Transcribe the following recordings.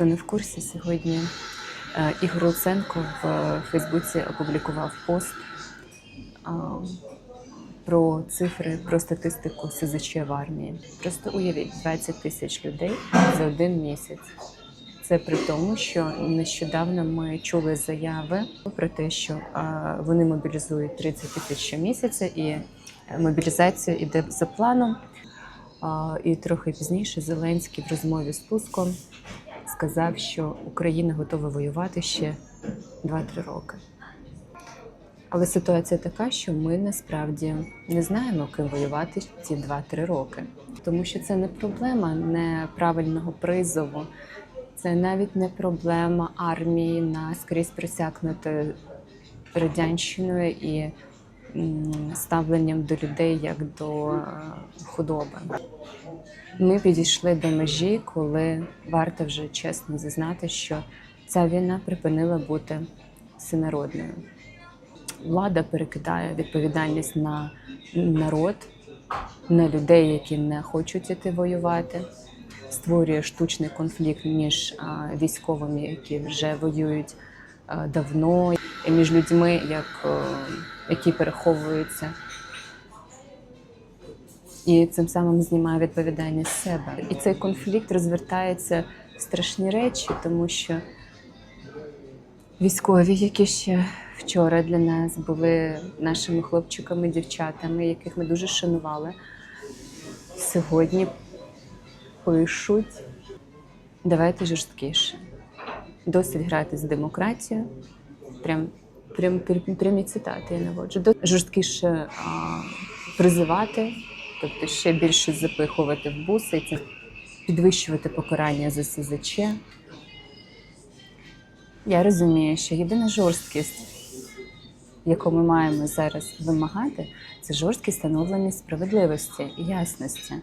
Хто не в курсі, сьогодні е, Ігор Луценко в Фейсбуці опублікував пост про цифри, про статистику СЗЧ в армії. Просто уявіть 20 тисяч людей за один місяць. Це при тому, що нещодавно ми чули заяви про те, що вони мобілізують 30 тисяч щомісяця, і мобілізація іде за планом. І трохи пізніше Зеленський в розмові з Туском сказав, що Україна готова воювати ще 2-3 роки. Але ситуація така, що ми насправді не знаємо, ким воювати ці 2-3 роки. Тому що це не проблема неправильного призову, це навіть не проблема армії наскрізь присякнути радянщиною і ставленням до людей як до е, худоби. Ми підійшли до межі, коли варто вже чесно зазнати, що ця війна припинила бути всенародною. Влада перекидає відповідальність на народ, на людей, які не хочуть іти воювати, створює штучний конфлікт між військовими, які вже воюють давно, і між людьми, як, е, які переховуються. І цим самим знімає відповідальність з себе. І цей конфлікт розвертається в страшні речі, тому що військові, які ще вчора для нас були нашими хлопчиками, дівчатами, яких ми дуже шанували, сьогодні пишуть: давайте жорсткіше. Досить грати з демократією. Прям, прям, прям прямі цитати я наводжу. Жорсткіше а, призивати, тобто ще більше запихувати в буси, підвищувати покарання за СЗЧ. Я розумію, що єдина жорсткість, яку ми маємо зараз вимагати, це жорсткість встановлення справедливості і ясності.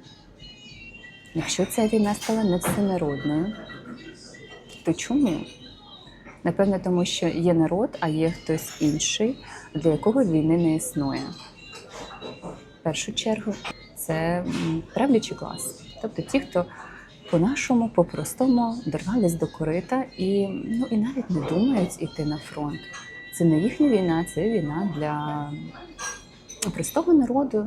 Якщо ця війна стала не всенародною, то чому? Напевно, тому що є народ, а є хтось інший, для якого війни не існує. В першу чергу це правлячий клас. Тобто ті, хто по-нашому, по-простому дорвались до корита і, ну, і навіть не думають іти на фронт. Це не їхня війна, це війна для простого народу,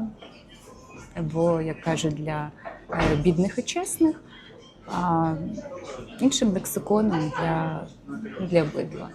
або, як кажуть, для е, бідних і чесних, а іншим лексиконом для, для бидла.